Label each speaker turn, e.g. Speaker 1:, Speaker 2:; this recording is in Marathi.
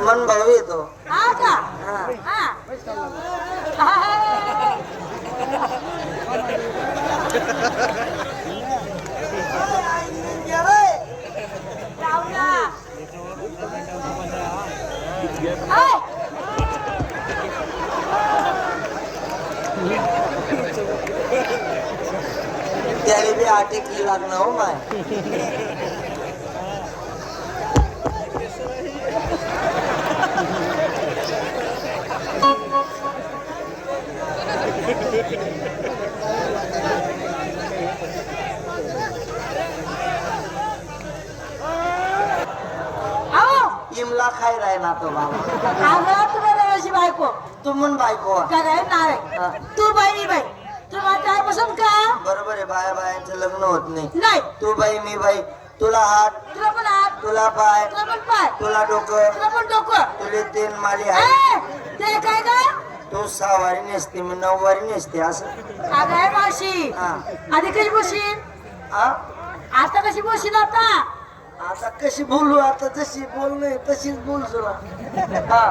Speaker 1: मन भाऊ येतो
Speaker 2: हा का
Speaker 1: हा.
Speaker 2: हा हा. लावला. हाय.
Speaker 1: त्याला बी आटेकली लागणं हो माय इमला खाय राहिला तो बाबा
Speaker 2: तुला रवाची बायको.
Speaker 1: तू म्हण बायको.
Speaker 2: काय
Speaker 1: हा.
Speaker 2: नाही. तू बाई मी बाई. तू माझ्या पसंत का?
Speaker 1: बरोबर आहे बाया बायांचं लग्न होत नाही. तू बाई मी बाई. तुला हात
Speaker 2: तुला पण हात.
Speaker 1: तुला पाय
Speaker 2: तुला पण पाय.
Speaker 1: तुला डोकं.
Speaker 2: तुला पण डोकं.
Speaker 1: तुले तीन माली आहे
Speaker 2: काय
Speaker 1: तू सहावारी नेसते मी नऊवारी नेसते असं.
Speaker 2: अगं मावशी.
Speaker 1: हा.
Speaker 2: आधी कशी
Speaker 1: हा?
Speaker 2: आता कशी बोलशील आता?
Speaker 1: आता कशी बोलू आता जशी बोल नाही तशीच बोल तुला हा.